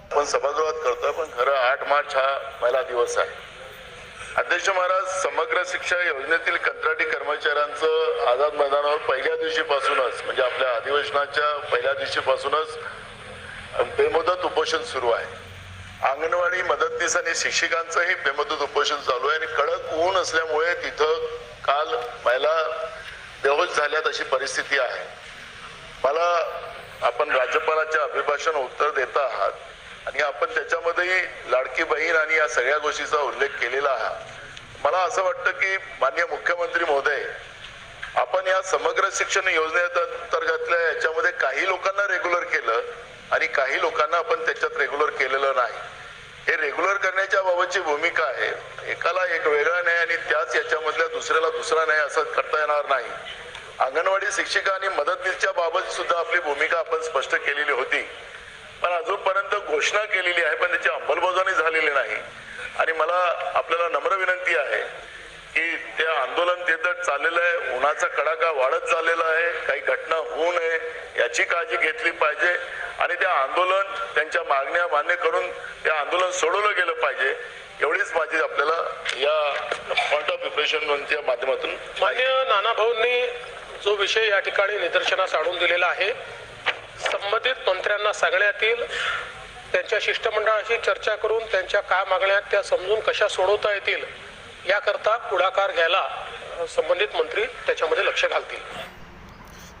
आपण सभागृहात करतोय पण खरं आठ मार्च हा पहिला दिवस आहे. अध्यक्ष महाराज समग्र शिक्षा योजनेतील कंत्राटी कर्मचाऱ्यांचं आझाद मैदानावर पहिल्या दिवशीपासूनच म्हणजे आपल्या अधिवेशनाच्या पहिल्या दिवशीपासूनच बेमुदत उपोषण सुरू आहे. अंगणवाडी मदतनीस आणि शिक्षकांचंही बेमुदत उपोषण चालू आहे आणि कडक ऊन असल्यामुळे तिथं काल महिला बेहोश झाल्यात अशी परिस्थिती आहे. मला आपण राज्यपालाच्या अभिभाषण उत्तर देता आपण त्याच्यामध्येही लाडकी बहीण आणि या सगळ्या गोष्टीचा उल्लेख केलेला आहे. मला असं वाटतं की मान्य मुख्यमंत्री महोदय आपण या समग्र शिक्षण योजनेअंतर्गतल्या याच्यामध्ये काही लोकांना रेग्युलर केलं आणि काही लोकांना आपण त्याच्यात रेग्युलर केलेलं नाही. हे रेग्युलर करण्याच्या बाबतची भूमिका आहे. एकाला एक वेगळा नाही आणि त्याच याच्यामधल्या दुसऱ्याला दुसरा नाही असं करता येणार नाही. अंगणवाडी शिक्षिका आणि मदतनीसच्या बाबत सुद्धा आपली भूमिका आपण स्पष्ट केलेली होती. पण अजूनपर्यंत घोषणा केलेली आहे पण त्याची अंमलबजावणी झालेली नाही. आणि मला आपल्याला नम्र विनंती आहे की ते आंदोलन ते तर चाललेलं आहे उन्हाचा कडाका वाढत चाललेला आहे काही घटना होऊ नये याची काळजी घेतली पाहिजे. आणि ते आंदोलन त्यांच्या मागण्या मान्य करून ते आंदोलन सोडवलं गेलं पाहिजे एवढीच माझी आपल्याला या पॉइंट ऑफ प्रिपरेशनच्या माध्यमातून मान्य नाना भाऊंनी जो विषय या ठिकाणी निदर्शनास आणून दिलेला आहे संबंधित मंत्र्यांना सगळ्यातील त्यांच्या शिष्टमंडळाशी चर्चा करून त्यांच्या काय मागण्या त्या समजून कशा सोडवता येतील याकरता पुढाकार घ्यायला संबंधित मंत्री त्याच्यामध्ये लक्ष घालतील.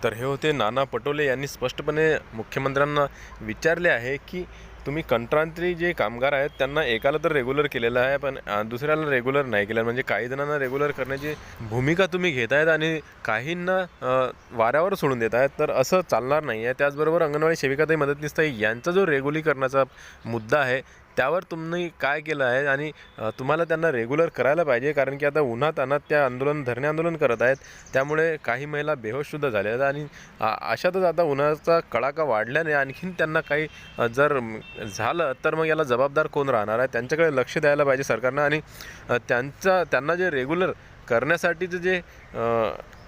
तर हे होते नाना पटोले यांनी स्पष्टपणे मुख्यमंत्र्यांना विचारले आहे की तुम्ही कंत्रांतरी जे कामगार आहेत त्यांना एकाला तर रेग्युलर केलेलं आहे पण दुसऱ्याला रेग्युलर नाही केलं म्हणजे काही जणांना रेग्युलर करण्याची भूमिका तुम्ही घेत आहेत आणि काहींना वाऱ्यावर सोडून देत आहेत तर असं चालणार नाही आहे त्याचबरोबर अंगणवाडी सेविकाताई मदतनीसताई यांचा जो रेग्युलीकरणाचा मुद्दा आहे त्यावर तुम्ही काय केलं आहे? आणि तुम्हाला त्यांना रेग्युलर करायला पाहिजे कारण की आता उन्हात अनात त्या आंदोलन धरणे आंदोलन करत आहेत. त्यामुळे काही महिला बेहोशसुद्धा झाल्या आहेत. आणि अशातच आता उन्हाचा कडाका वाढल्याने आणखीन त्यांना काही जर झालं तर मग याला जबाबदार कोण राहणार आहे? त्यांच्याकडे लक्ष द्यायला पाहिजे सरकारनं. आणि त्यांचा त्यांना जे रेग्युलर करण्यासाठीचं जे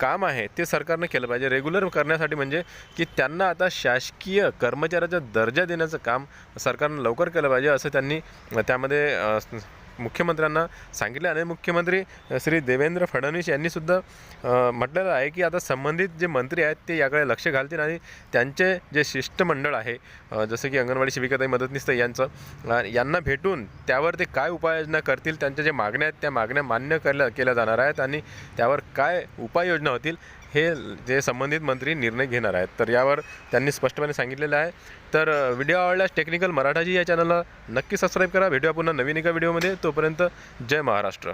काम आहे ते सरकारनं केलं पाहिजे. रेग्युलर करण्यासाठी म्हणजे की त्यांना आता शासकीय कर्मचाऱ्याचा दर्जा देण्याचं काम सरकारनं लवकर केलं पाहिजे असं त्यांनी त्यामध्ये मुख्यमंत्र्यांना सांगितले. आणि मुख्यमंत्री श्री देवेंद्र फडणवीस यांनीसुद्धा म्हटलेलं आहे की आता संबंधित जे मंत्री आहेत ते याकडे लक्ष घालतील आणि त्यांचे जे शिष्टमंडळ आहे जसं की अंगणवाडी सेविकाताई मदतनीस यांचं यांना भेटून त्यावर ते काय उपाययोजना करतील त्यांच्या ज्या मागण्या आहेत त्या मागण्या मान्य केल्या केल्या जाणार आहेत आणि त्यावर काय उपाययोजना होतील हे जे संबंधित मंत्री निर्णय घेणार आहेत. तर यावर त्यांनी स्पष्टपणे सांगितलेलं आहे. तर व्हिडिओ आवडल्यास टेक्निकल मराठाजी या चॅनलला नक्की सबस्क्राईब करा. भेटूया पुन्हा नवीन एका व्हिडिओमध्ये तोपर्यंत जय महाराष्ट्र.